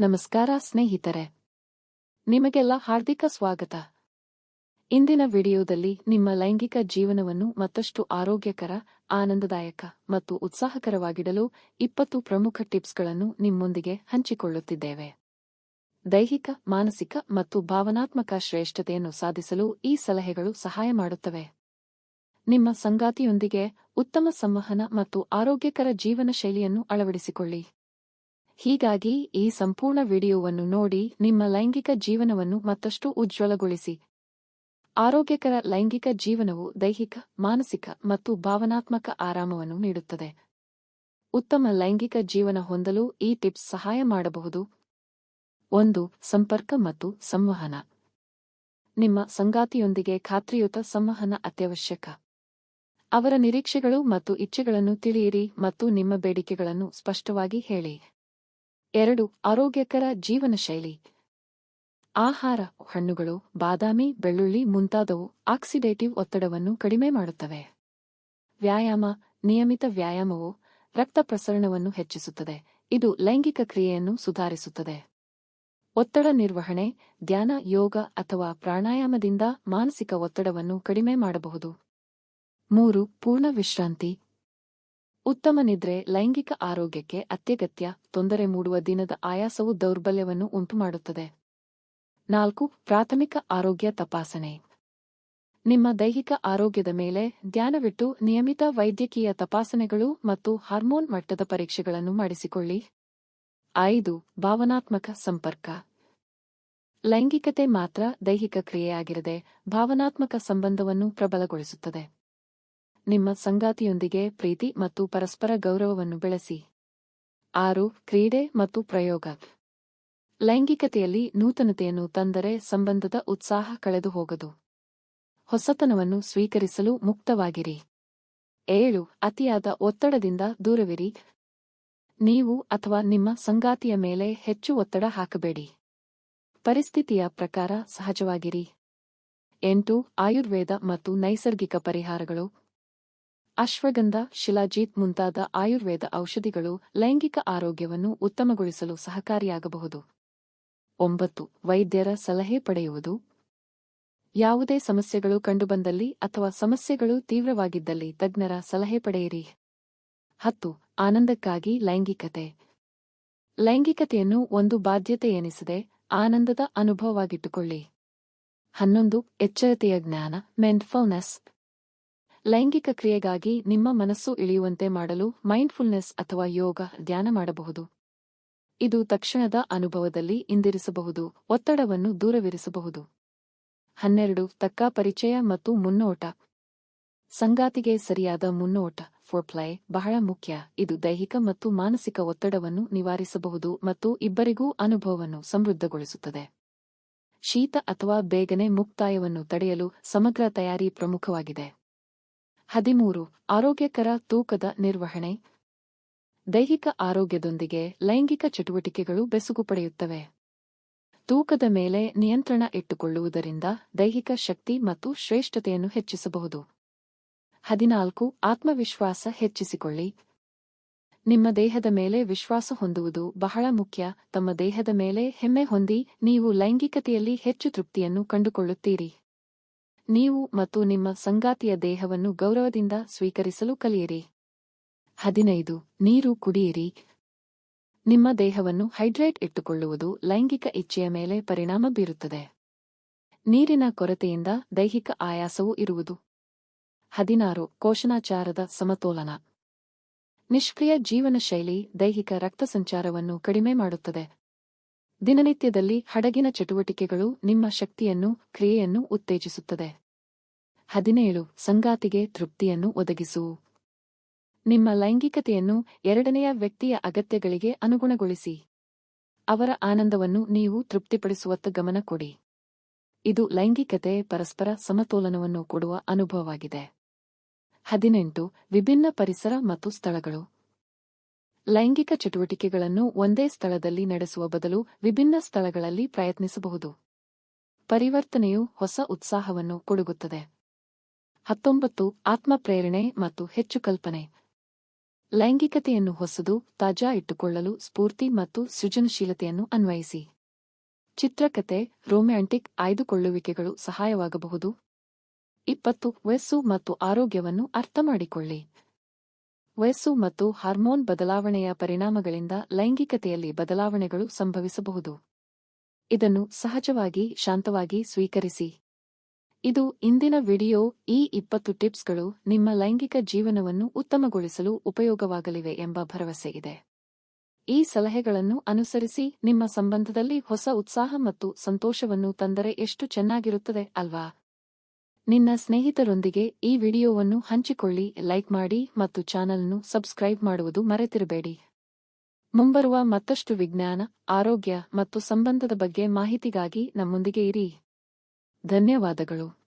ನಮಸ್ಕಾರ ಸ್ನೇಹಿತರೆ. ನಿಮಗೆಲ್ಲ ಹಾರ್ದಿಕ ಸ್ವಾಗತ. ಇಂದಿನ ವಿಡಿಯೋದಲ್ಲಿ ನಿಮ್ಮ ಲೈಂಗಿಕ ಜೀವನವನ್ನು ಮತ್ತಷ್ಟು ಆರೋಗ್ಯಕರ, ಆನಂದದಾಯಕ ಮತ್ತು ಉತ್ಸಾಹಕರವಾಗಿಡಲು ಇಪ್ಪತ್ತು ಪ್ರಮುಖ ಟಿಪ್ಸ್ಗಳನ್ನು ನಿಮ್ಮೊಂದಿಗೆ ಹಂಚಿಕೊಳ್ಳುತ್ತಿದ್ದೇವೆ. ದೈಹಿಕ, ಮಾನಸಿಕ ಮತ್ತು ಭಾವನಾತ್ಮಕ ಶ್ರೇಷ್ಠತೆಯನ್ನು ಸಾಧಿಸಲು ಈ ಸಲಹೆಗಳು ಸಹಾಯ ಮಾಡುತ್ತವೆ. ನಿಮ್ಮ ಸಂಗಾತಿಯೊಂದಿಗೆ ಉತ್ತಮ ಸಂವಹನ ಮತ್ತು ಆರೋಗ್ಯಕರ ಜೀವನ ಶೈಲಿಯನ್ನು ಅಳವಡಿಸಿಕೊಳ್ಳಿ. ಹೀಗಾಗಿ ಈ ಸಂಪೂರ್ಣ ವಿಡಿಯೋವನ್ನು ನೋಡಿ ನಿಮ್ಮ ಲೈಂಗಿಕ ಜೀವನವನ್ನು ಮತ್ತಷ್ಟು ಉಜ್ವಲಗೊಳಿಸಿ. ಆರೋಗ್ಯಕರ ಲೈಂಗಿಕ ಜೀವನವು ದೈಹಿಕ, ಮಾನಸಿಕ ಮತ್ತು ಭಾವನಾತ್ಮಕ ಆರಾಮವನ್ನು ನೀಡುತ್ತದೆ. ಉತ್ತಮ ಲೈಂಗಿಕ ಜೀವನ ಹೊಂದಲು ಈ ಟಿಪ್ಸ್ ಸಹಾಯ ಮಾಡಬಹುದು. ಒಂದು, ಸಂಪರ್ಕ ಮತ್ತು ಸಂವಹನ. ನಿಮ್ಮ ಸಂಗಾತಿಯೊಂದಿಗೆ ಖಾತ್ರಿಯುತ ಸಂವಹನ ಅತ್ಯವಶ್ಯಕ. ಅವರ ನಿರೀಕ್ಷೆಗಳು ಮತ್ತು ಇಚ್ಛೆಗಳನ್ನು ತಿಳಿಯಿರಿ ಮತ್ತು ನಿಮ್ಮ ಬೇಡಿಕೆಗಳನ್ನು ಸ್ಪಷ್ಟವಾಗಿ ಹೇಳಿ. ಎರಡು ಆರೋಗ್ಯಕರ ಜೀವನ ಶೈಲಿ ಆಹಾರ ಹಣ್ಣುಗಳು, ಬಾದಾಮಿ, ಬೆಳ್ಳುಳ್ಳಿ ಮುಂತಾದವು ಆಕ್ಸಿಡೇಟಿವ್ ಒತ್ತಡವನ್ನು ಕಡಿಮೆ ಮಾಡುತ್ತವೆ. ವ್ಯಾಯಾಮ, ನಿಯಮಿತ ವ್ಯಾಯಾಮವು ರಕ್ತ ಪ್ರಸರಣವನ್ನು ಹೆಚ್ಚಿಸುತ್ತದೆ. ಇದು ಲೈಂಗಿಕ ಕ್ರಿಯೆಯನ್ನು ಸುಧಾರಿಸುತ್ತದೆ. ಒತ್ತಡ ನಿರ್ವಹಣೆ, ಧ್ಯಾನ, ಯೋಗ ಅಥವಾ ಪ್ರಾಣಾಯಾಮದಿಂದ ಮಾನಸಿಕ ಒತ್ತಡವನ್ನು ಕಡಿಮೆ ಮಾಡಬಹುದು. ಮೂರು, ಪೂರ್ಣ ವಿಶ್ರಾಂತಿ. ಉತ್ತಮ ನಿದ್ರೆ ಲೈಂಗಿಕ ಆರೋಗ್ಯಕ್ಕೆ ಅತ್ಯಗತ್ಯ, ತೊಂದರೆ ಮೂಡುವ ದಿನದ ಆಯಾಸವು ದೌರ್ಬಲ್ಯವನ್ನು ಉಂಟುಮಾಡುತ್ತದೆ. ನಾಲ್ಕು, ಪ್ರಾಥಮಿಕ ಆರೋಗ್ಯ ತಪಾಸಣೆ. ನಿಮ್ಮ ದೈಹಿಕ ಆರೋಗ್ಯದ ಮೇಲೆ ಧ್ಯಾನವಿಟ್ಟು ನಿಯಮಿತ ವೈದ್ಯಕೀಯ ತಪಾಸಣೆಗಳು ಮತ್ತು ಹಾರ್ಮೋನ್ ಮಟ್ಟದ ಪರೀಕ್ಷೆಗಳನ್ನು ಮಾಡಿಸಿಕೊಳ್ಳಿ. ಐದು, ಭಾವನಾತ್ಮಕ ಸಂಪರ್ಕ. ಲೈಂಗಿಕತೆ ಮಾತ್ರ ದೈಹಿಕ ಕ್ರಿಯೆಯಾಗಿರದೆ ಭಾವನಾತ್ಮಕ ಸಂಬಂಧವನ್ನು ಪ್ರಬಲಗೊಳಿಸುತ್ತದೆ. ನಿಮ್ಮ ಸಂಗಾತಿಯೊಂದಿಗೆ ಪ್ರೀತಿ ಮತ್ತು ಪರಸ್ಪರ ಗೌರವವನ್ನು ಬೆಳೆಸಿ. ಆರು, ಕ್ರೀಡೆ ಮತ್ತು ಪ್ರಯೋಗ. ಲೈಂಗಿಕತೆಯಲ್ಲಿ ನೂತನತೆಯನ್ನು ತಂದರೆ ಸಂಬಂಧದ ಉತ್ಸಾಹ ಕಳೆದು ಹೋಗದು. ಹೊಸತನವನ್ನು ಸ್ವೀಕರಿಸಲು ಮುಕ್ತವಾಗಿರಿ. ಏಳು, ಅತಿಯಾದ ಒತ್ತಡದಿಂದ ದೂರವಿರಿ. ನೀವು ಅಥವಾ ನಿಮ್ಮ ಸಂಗಾತಿಯ ಮೇಲೆ ಹೆಚ್ಚು ಒತ್ತಡ ಹಾಕಬೇಡಿ. ಪರಿಸ್ಥಿತಿಯ ಪ್ರಕಾರ ಸಹಜವಾಗಿರಿ. ಎಂಟು, ಆಯುರ್ವೇದ ಮತ್ತು ನೈಸರ್ಗಿಕ ಪರಿಹಾರಗಳು ಅಶ್ವಗಂಧ, ಶಿಲಾಜೀತ್ ಮುಂತಾದ ಆಯುರ್ವೇದ ಔಷಧಿಗಳು ಲೈಂಗಿಕ ಆರೋಗ್ಯವನ್ನು ಉತ್ತಮಗೊಳಿಸಲು ಸಹಕಾರಿಯಾಗಬಹುದು. ಒಂಬತ್ತು, ವೈದ್ಯರ ಸಲಹೆ ಪಡೆಯುವುದು. ಯಾವುದೇ ಸಮಸ್ಯೆಗಳು ಕಂಡುಬಂದಲ್ಲಿ ಅಥವಾ ಸಮಸ್ಯೆಗಳು ತೀವ್ರವಾಗಿದ್ದಲ್ಲಿ ತಜ್ಞರ ಸಲಹೆ ಪಡೆಯಿರಿ. ಹತ್ತು, ಆನಂದಕ್ಕಾಗಿ ಲೈಂಗಿಕತೆ. ಲೈಂಗಿಕತೆಯನ್ನು ಒಂದು ಬಾಧ್ಯತೆ ಎನಿಸದೆ ಆನಂದದ ಅನುಭವವಾಗಿಟ್ಟುಕೊಳ್ಳಿ. ಹನ್ನೊಂದು, ಎಚ್ಚರತೆಯ ಜ್ಞಾನ ಮೆಂಡ್ಫಲ್ನೆಸ್ ಲೈಂಗಿಕ ಕ್ರಿಯೆಗಾಗಿ ನಿಮ್ಮ ಮನಸ್ಸು ಇಳಿಯುವಂತೆ ಮಾಡಲು ಮೈಂಡ್ಫುಲ್ನೆಸ್ ಅಥವಾ ಯೋಗ ಧ್ಯಾನ ಮಾಡಬಹುದು. ಇದು ತಕ್ಷಣದ ಅನುಭವದಲ್ಲಿ ಇಂದಿರಿಸಬಹುದು ಒತ್ತಡವನ್ನು ದೂರವಿರಿಸಬಹುದು. ಹನ್ನೆರಡು, ತಕ್ಕ ಪರಿಚಯ ಮತ್ತು ಮುನ್ನೋಟ. ಸಂಗಾತಿಗೆ ಸರಿಯಾದ ಮುನ್ನೋಟ ಫೋರ್ಪ್ಲೈ ಬಹಳ ಮುಖ್ಯ. ಇದು ದೈಹಿಕ ಮತ್ತು ಮಾನಸಿಕ ಒತ್ತಡವನ್ನು ನಿವಾರಿಸಬಹುದು ಮತ್ತು ಇಬ್ಬರಿಗೂ ಅನುಭವವನ್ನು ಸಮೃದ್ಧಗೊಳಿಸುತ್ತದೆ. ಶೀತ ಅಥವಾ ಬೇಗನೆ ಮುಕ್ತಾಯವನ್ನು ತಡೆಯಲು ಸಮಗ್ರ ತಯಾರಿ ಪ್ರಮುಖವಾಗಿದೆ. ಹದಿಮೂರು, ಆರೋಗ್ಯಕರ ತೂಕದ ನಿರ್ವಹಣೆ. ದೈಹಿಕ ಆರೋಗ್ಯದೊಂದಿಗೆ ಲೈಂಗಿಕ ಚಟುವಟಿಕೆಗಳು ಬೆಸುಗು ಪಡೆಯುತ್ತವೆ. ತೂಕದ ಮೇಲೆ ನಿಯಂತ್ರಣ ಇಟ್ಟುಕೊಳ್ಳುವುದರಿಂದ ದೈಹಿಕ ಶಕ್ತಿ ಮತ್ತು ಶ್ರೇಷ್ಠತೆಯನ್ನು ಹೆಚ್ಚಿಸಬಹುದು. ಹದಿನಾಲ್ಕು, ಆತ್ಮವಿಶ್ವಾಸ ಹೆಚ್ಚಿಸಿಕೊಳ್ಳಿ. ನಿಮ್ಮ ದೇಹದ ಮೇಲೆ ವಿಶ್ವಾಸ ಹೊಂದುವುದು ಬಹಳ ಮುಖ್ಯ. ತಮ್ಮ ದೇಹದ ಮೇಲೆ ಹೆಮ್ಮೆ ಹೊಂದಿ ನೀವು ಲೈಂಗಿಕತೆಯಲ್ಲಿ ಹೆಚ್ಚು ತೃಪ್ತಿಯನ್ನು ಕಂಡುಕೊಳ್ಳುತ್ತೀರಿ. ನೀವು ಮತ್ತು ನಿಮ್ಮ ಸಂಗಾತಿಯ ದೇಹವನ್ನು ಗೌರವದಿಂದ ಸ್ವೀಕರಿಸಲು ಕಲಿಯಿರಿ. ಹದಿನೈದು, ನೀರು ಕುಡಿಯಿರಿ. ನಿಮ್ಮ ದೇಹವನ್ನು ಹೈಡ್ರೇಟ್ ಇಟ್ಟುಕೊಳ್ಳುವುದು ಲೈಂಗಿಕ ಇಚ್ಛೆಯ ಮೇಲೆ ಪರಿಣಾಮ ಬೀರುತ್ತದೆ. ನೀರಿನ ಕೊರತೆಯಿಂದ ದೈಹಿಕ ಆಯಾಸವೂ ಇರುವುದು. ಹದಿನಾರು, ಕೋಶನಾಚಾರದ ಸಮತೋಲನ. ನಿಷ್ಕ್ರಿಯ ಜೀವನ ಶೈಲಿ ದೈಹಿಕ ರಕ್ತ ಸಂಚಾರವನ್ನು ಕಡಿಮೆ ಮಾಡುತ್ತದೆ. ದಿನನಿತ್ಯದಲ್ಲಿ ಹಡಗಿನ ಚಟುವಟಿಕೆಗಳು ನಿಮ್ಮ ಶಕ್ತಿಯನ್ನು, ಕ್ರಿಯೆಯನ್ನು ಉತ್ತೇಜಿಸುತ್ತದೆ. ಹದಿನೇಳು, ಸಂಗಾತಿಗೆ ತೃಪ್ತಿಯನ್ನು ಒದಗಿಸು. ನಿಮ್ಮ ಲೈಂಗಿಕತೆಯನ್ನು ಎರಡನೆಯ ವ್ಯಕ್ತಿಯ ಅಗತ್ಯಗಳಿಗೆ ಅನುಗುಣಗೊಳಿಸಿ. ಅವರ ಆನಂದವನ್ನು ನೀವು ತೃಪ್ತಿಪಡಿಸುವತ್ತ ಗಮನ ಕೊಡಿ. ಇದು ಲೈಂಗಿಕತೆ ಪರಸ್ಪರ ಸಮತೋಲನವನ್ನು ಕೊಡುವ ಅನುಭವವಾಗಿದೆ. ಹದಿನೆಂಟು, ವಿಭಿನ್ನ ಪರಿಸರ ಮತ್ತು ಸ್ಥಳಗಳು. ಲೈಂಗಿಕ ಚಟುವಟಿಕೆಗಳನ್ನು ಒಂದೇ ಸ್ಥಳದಲ್ಲಿ ನಡೆಸುವ ಬದಲು ವಿಭಿನ್ನ ಸ್ಥಳಗಳಲ್ಲಿ ಪ್ರಯತ್ನಿಸಬಹುದು. ಪರಿವರ್ತನೆಯು ಹೊಸ ಉತ್ಸಾಹವನ್ನು ಕೊಡುಗುತ್ತದೆ. ಹತ್ತೊಂಬತ್ತು, ಆತ್ಮಪ್ರೇರಣೆ ಮತ್ತು ಹೆಚ್ಚು ಕಲ್ಪನೆ. ಲೈಂಗಿಕತೆಯನ್ನು ಹೊಸದು, ತಾಜಾ ಇಟ್ಟುಕೊಳ್ಳಲು ಸ್ಫೂರ್ತಿ ಮತ್ತು ಸೃಜನಶೀಲತೆಯನ್ನು ಅನ್ವಯಿಸಿ. ಚಿತ್ರಕತೆ, ರೊಮ್ಯಾಂಟಿಕ್ ಆಯ್ದುಕೊಳ್ಳುವಿಕೆಗಳು ಸಹಾಯವಾಗಬಹುದು. ಇಪ್ಪತ್ತು, ವಯಸ್ಸು ಮತ್ತು ಆರೋಗ್ಯವನ್ನು ಅರ್ಥಮಾಡಿಕೊಳ್ಳಿ. ವಯಸ್ಸು ಮತ್ತು ಹಾರ್ಮೋನ್ ಬದಲಾವಣೆಯ ಪರಿಣಾಮಗಳಿಂದ ಲೈಂಗಿಕತೆಯಲ್ಲಿ ಬದಲಾವಣೆಗಳು ಸಂಭವಿಸಬಹುದು. ಇದನ್ನು ಸಹಜವಾಗಿ, ಶಾಂತವಾಗಿ ಸ್ವೀಕರಿಸಿ. ಇದು ಇಂದಿನ ವಿಡಿಯೋ. ಈ ಇಪ್ಪತ್ತು ಟಿಪ್ಸ್ಗಳು ನಿಮ್ಮ ಲೈಂಗಿಕ ಜೀವನವನ್ನು ಉತ್ತಮಗೊಳಿಸಲು ಉಪಯೋಗವಾಗಲಿವೆ ಎಂಬ ಭರವಸೆ ಇದೆ. ಈ ಸಲಹೆಗಳನ್ನು ಅನುಸರಿಸಿ ನಿಮ್ಮ ಸಂಬಂಧದಲ್ಲಿ ಹೊಸ ಉತ್ಸಾಹ ಮತ್ತು ಸಂತೋಷವನ್ನು ತಂದರೆ ಎಷ್ಟು ಚೆನ್ನಾಗಿರುತ್ತದೆ ಅಲ್ವಾ? ನಿನ್ನ ಸ್ನೇಹಿತರೊಂದಿಗೆ ಈ ವಿಡಿಯೋವನ್ನು ಹಂಚಿಕೊಳ್ಳಿ, ಲೈಕ್ ಮಾಡಿ ಮತ್ತು ಚಾನಲ್ನು ಸಬ್ಸ್ಕ್ರೈಬ್ ಮಾಡುವುದು ಮರೆತಿರಬೇಡಿ. ಮುಂಬರುವ ಮತ್ತಷ್ಟು ವಿಜ್ಞಾನ, ಆರೋಗ್ಯ ಮತ್ತು ಸಂಬಂಧದ ಬಗ್ಗೆ ಮಾಹಿತಿಗಾಗಿ ನಮ್ಮೊಂದಿಗೆ ಇರಿ. ಧನ್ಯವಾದಗಳು.